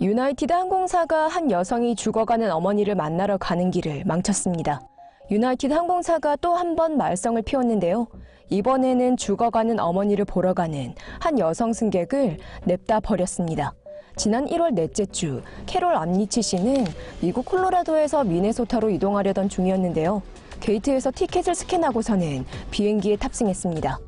유나이티드 항공사가 한 여성이 죽어가는 어머니를 만나러 가는 길을 망쳤습니다. 유나이티드 항공사가 또 한 번 말썽을 피웠는데요. 이번에는 죽어가는 어머니를 보러 가는 한 여성 승객을 냅다 버렸습니다. 지난 1월 넷째 주 캐롤 암니치 씨는 미국 콜로라도에서 미네소타로 이동하려던 중이었는데요. 게이트에서 티켓을 스캔하고서는 비행기에 탑승했습니다.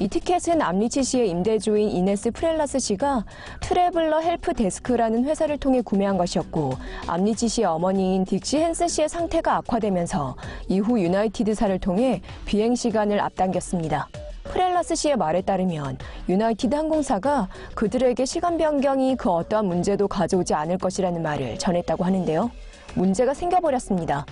이 티켓은 암리치 씨의 임대주인 이네스 프렐라스 씨가 트래블러 헬프 데스크라는 회사를 통해 구매한 것이었고 암리치 씨의 어머니인 딕시 헨스 씨의 상태가 악화되면서 이후 유나이티드사를 통해 비행 시간을 앞당겼습니다. 프렐라스 씨의 말에 따르면 유나이티드 항공사가 그들에게 시간 변경이 그 어떠한 문제도 가져오지 않을 것이라는 말을 전했다고 하는데요. 문제가 생겨버렸습니다.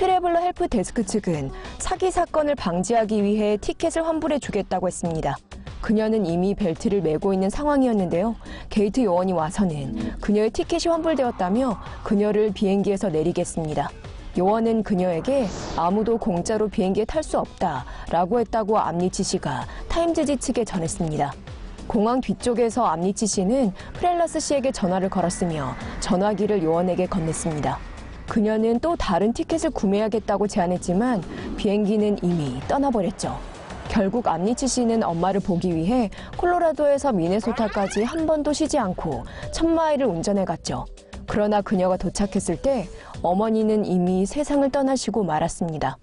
트래블러 헬프 데스크 측은 사기 사건을 방지하기 위해 티켓을 환불해 주겠다고 했습니다. 그녀는 이미 벨트를 매고 있는 상황이었는데요. 게이트 요원이 와서는 그녀의 티켓이 환불되었다며 그녀를 비행기에서 내리겠습니다. 요원은 그녀에게 아무도 공짜로 비행기에 탈 수 없다라고 했다고 암니치 씨가 타임즈지 측에 전했습니다. 공항 뒤쪽에서 암니치 씨는 프렐라스 씨에게 전화를 걸었으며 전화기를 요원에게 건넸습니다. 그녀는 또 다른 티켓을 구매하겠다고 제안했지만 비행기는 이미 떠나버렸죠. 결국 암니치 씨는 엄마를 보기 위해 콜로라도에서 미네소타까지 한 번도 쉬지 않고 천 마일을 운전해 갔죠. 그러나 그녀가 도착했을 때 어머니는 이미 세상을 떠나시고 말았습니다.